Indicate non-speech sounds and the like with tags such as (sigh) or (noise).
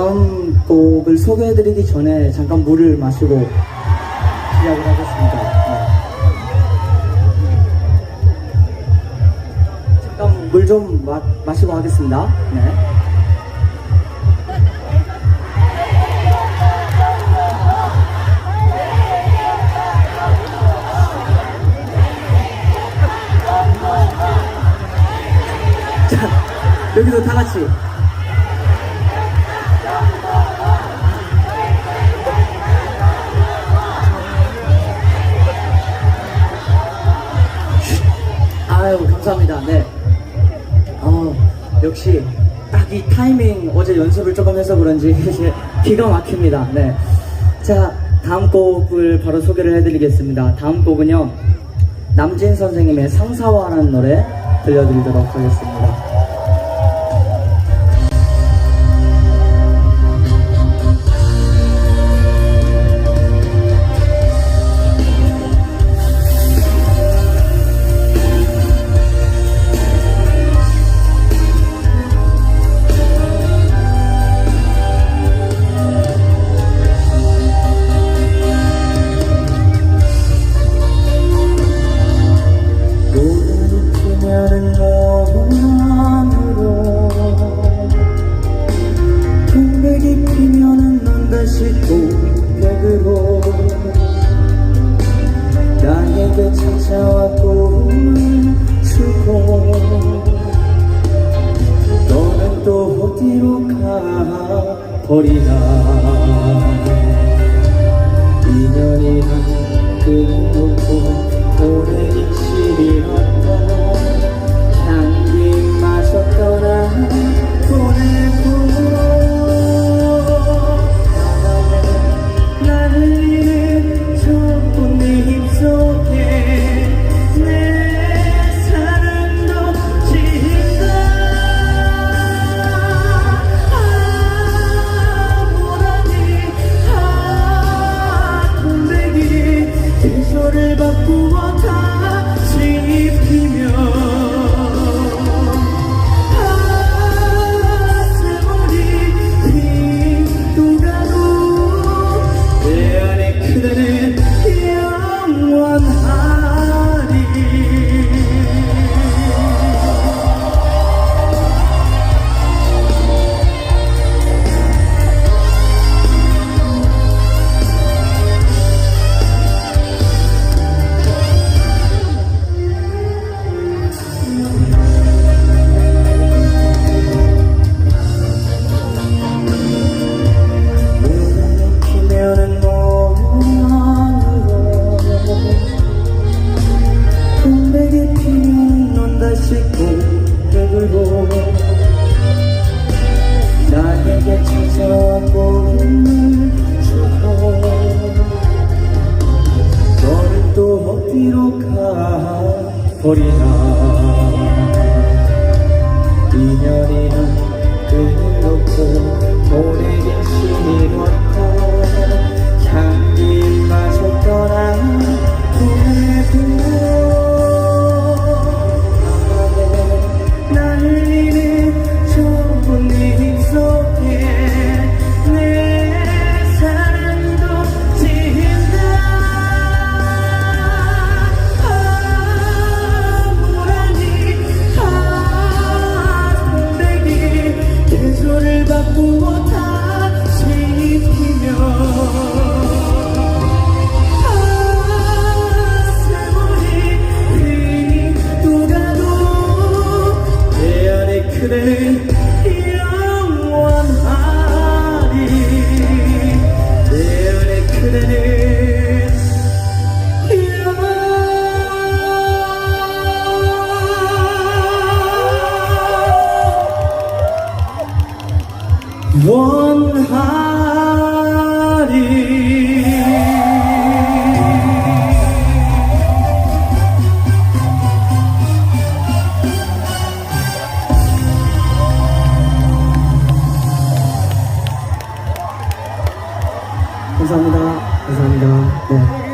다음 곡을 소개해드리기 전에 잠깐 물을 마시고 시작을 하겠습니다. 네. 잠깐 물 좀 마시고 하겠습니다. 네. 자, 여기서 다 같이. 감사합니다. 네. 어, 역시 딱 이 타이밍 어제 연습을 조금 해서 그런지 (laughs) 기가 막힙니다. 네. 자, 다음 곡을 바로 소개를 해드리겠습니다. 다음 곡은요, 남진 선생님의 상사화라는 노래 들려드리도록 하겠습니다. 이 피면은 넌 다시 동백으로. 나에게 꿈을 주고. 너는 또 어디로 가버리나. 인연이란 끊 가버리나. 인연이란 끊놓고 보내긴 싫었 원하리. 감사합니다. 감사합니다. 네.